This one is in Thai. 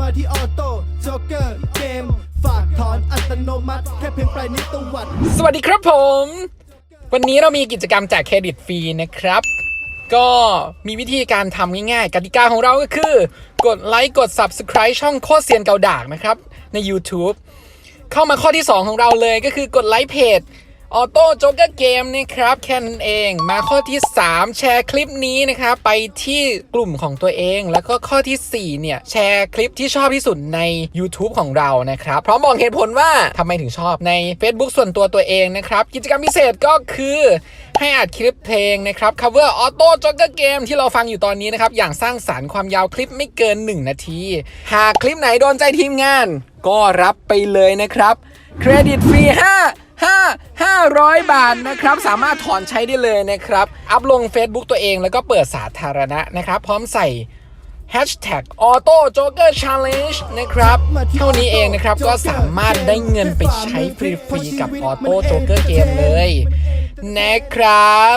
มาที่ออโต้โจ๊กเกอร์เกมฝากถอนอัตโนมัติ แค่เพียงปลายนิ้วตวัด สวัสดีครับผม วันนี้เรามีกิจกรรมแจกเครดิตฟรีนะครับ ก็มีวิธีการทำง่ายๆ กติกาของเราก็คือ กดไลค์กด Subscribe ช่องโคตรเซียนเกาดากนะครับ ใน YouTube เข้ามาข้อที่ 2 ของเราเลยก็คือกดไลค์เพจ ออโต้โจ๊กเกอร์เกมนะครับแค่นั้นเองมาข้อที่ 3 แชร์คลิปนี้นะครับไปที่กลุ่มของตัวเอง แล้วก็ข้อทีสี่ 4 เนี่ยแชร์คลิปที่ชอบที่สุดใน YouTube ของเรานะครับพร้อมบอกเหตุผลว่าทำไมถึงชอบใน Facebook ส่วนตัวตัวเองนะครับ กิจกรรมพิเศษก็คือให้อัดคลิปเพลงนะครับ cover auto jogger game ที่เราฟังอยู่ตอนนี้นะครับ อย่างสร้างสารรค์ความยาวคลิปไม่เกิน 1 นาที หากคลิปไหนโดนใจทีมงาน ก็รับไปเลยนะครับ เครดิตฟรี5 5 500 บาทนะครับ สามารถถอนใช้ได้เลยนะครับ อัพลง Facebook ตัวเองแล้วก็เปิดสาธารณะนะครับ พร้อมใส่ Hashtag Auto Joker Challenge นะครับ เท่านี้เองนะครับ ก็สามารถได้เงินไปใช้ฟรีๆกับ Auto Joker Game เลย นะครับ